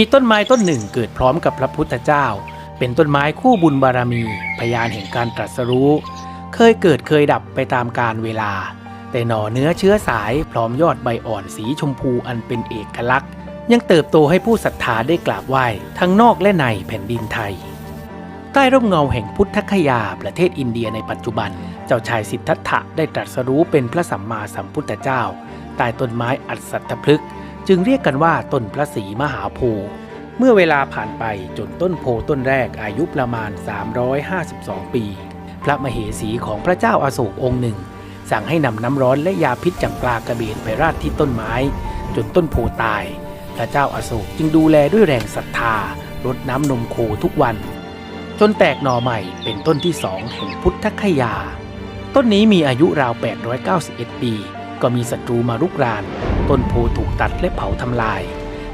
มีต้นไม้ต้นหนึ่งเกิดพร้อมกับพระพุทธเจ้า เป็นต้นไม้คู่บุญบารมี พยานแห่งการตรัสรู้ เคยเกิดเคยดับไปตามกาลเวลา แต่หน่อเนื้อเชื้อสายพร้อมยอดใบอ่อนสีชมพูอันเป็นเอกลักษณ์ ยังเติบโตให้ผู้ศรัทธาได้กราบไหว้ทั้งนอกและในแผ่นดินไทย ใต้ร่มเงาแห่งพุทธคยาประเทศอินเดียในปัจจุบัน เจ้าชายสิทธัตถะได้ตรัสรู้เป็นพระสัมมาสัมพุทธเจ้าใต้ต้นไม้อัศทพฤกษ์ จึงเรียกกันว่าต้นพระศรีมหาโพธิ์เมื่อเวลาผ่านไปจนต้นโพต้นแรกอายุประมาณ 352 ปี พระมเหสีของพระเจ้าอาโศกองค์หนึ่ง สั่งให้นำน้ำร้อนและยาพิษจากปลากระเบนไปราดที่ต้นไม้ จนต้นโพตาย พระเจ้าอาโศกจึงดูแลด้วยแรงศรัทธารดน้ำนมโคทุกวัน จนแตกหน่อใหม่เป็นต้นที่สองแห่งพุทธคยา ต้นนี้มีอายุราว 891 ปี ก็มีศัตรูมารุกราน ต้นโพถูกตัดและเผาทำลาย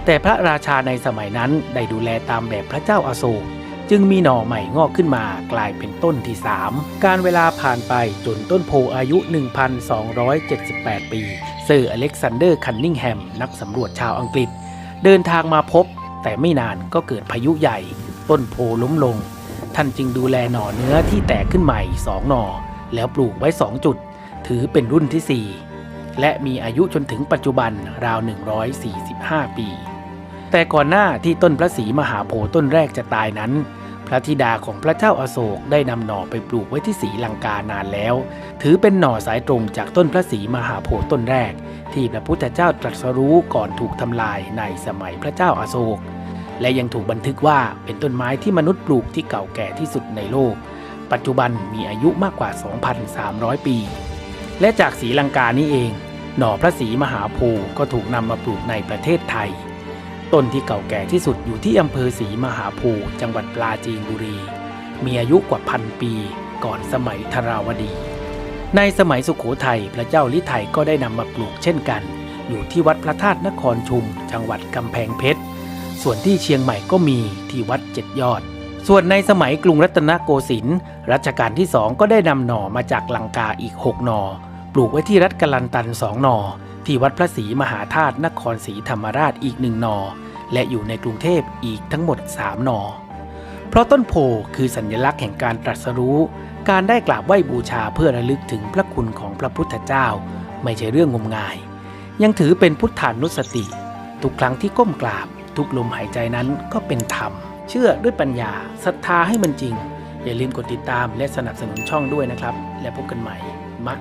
แต่พระราชาในสมัยนั้นได้ดูแลตามแบบพระเจ้าอาโศก จึงมีหน่อใหม่งอกขึ้นมากลายเป็นต้นที่ 3 การเวลาผ่านไปจนต้นโพอายุ 1,278 ปี เซอร์อเล็กซานเดอร์คันนิงแฮม นักสำรวจชาวอังกฤษ เดินทางมาพบ แต่ไม่นานก็เกิดพายุใหญ่ ต้นโพล้มลง ท่านจึงดูแลหน่อเนื้อที่แตกขึ้นใหม่ 2 หน่อ แล้วปลูกไว้ 2 จุด ถือเป็นรุ่นที่ 4 และมีอายุจนถึงปัจจุบันราว 145 ปี แต่ก่อนหน้าที่ต้นพระศรีมหาโพธิ์ต้นแรกจะตายนั้น พระธิดาของพระเจ้าอาโศกได้นำหน่อไปปลูกไว้ที่ศรีลังกานานแล้ว ถือเป็นหน่อสายตรงจากต้นพระศรีมหาโพธิ์ต้นแรก ที่พระพุทธเจ้าตรัสรู้ก่อนถูกทำลายในสมัยพระเจ้าอาโศก และยังถูกบันทึกว่าเป็นต้นไม้ที่มนุษย์ปลูกที่เก่าแก่ที่สุดในโลก ปัจจุบันมีอายุมากกว่า 2,300 ปี และจากศรีลังกานี้เอง หน่อพระศรีมหาโพธิ์ก็ถูกนำมาปลูกในประเทศไทย ต้นที่เก่าแก่ที่สุดอยู่ที่อำเภอศรีมหาโพธิ์จังหวัดปราจีนบุรี มีอายุกว่าพันปีก่อนสมัยธราวดี ในสมัยสุขโขทัยพระเจ้าลิไทยก็ได้นำมาปลูกเช่นกัน อยู่ที่วัดพระธาตุนครชุม จังหวัดกำแพงเพชร ส่วนที่เชียงใหม่ก็มีที่วัดเจ็ดยอด ส่วนในสมัยกรุงรัตนโกสินทร์รัชกาลที่สองก็ได้นำหน่อมาจากลังกาอีก6หน่อ ปลูกไว้ที่รัฐกลันตันสองหนอ ที่วัดพระศรีมหาธาตุนครศรีธรรมราชอีกหนึ่งหนอ และอยู่ในกรุงเทพอีกทั้งหมด3หนอ เพราะต้นโพคือสัญลักษณ์แห่งการตรัสรู้ การได้กราบไหว้บูชาเพื่อระลึกถึงพระคุณของพระพุทธเจ้า ไม่ใช่เรื่องงมงาย ยังถือเป็นพุทธานุสติ ทุกครั้งที่ก้มกราบ ทุกลมหายใจนั้นก็เป็นธรรม เชื่อด้วยปัญญาศรัทธาให้มันจริง อย่าลืมกดติดตามและสนับสนุนช่องด้วยนะครับ และพบกันใหม่มัก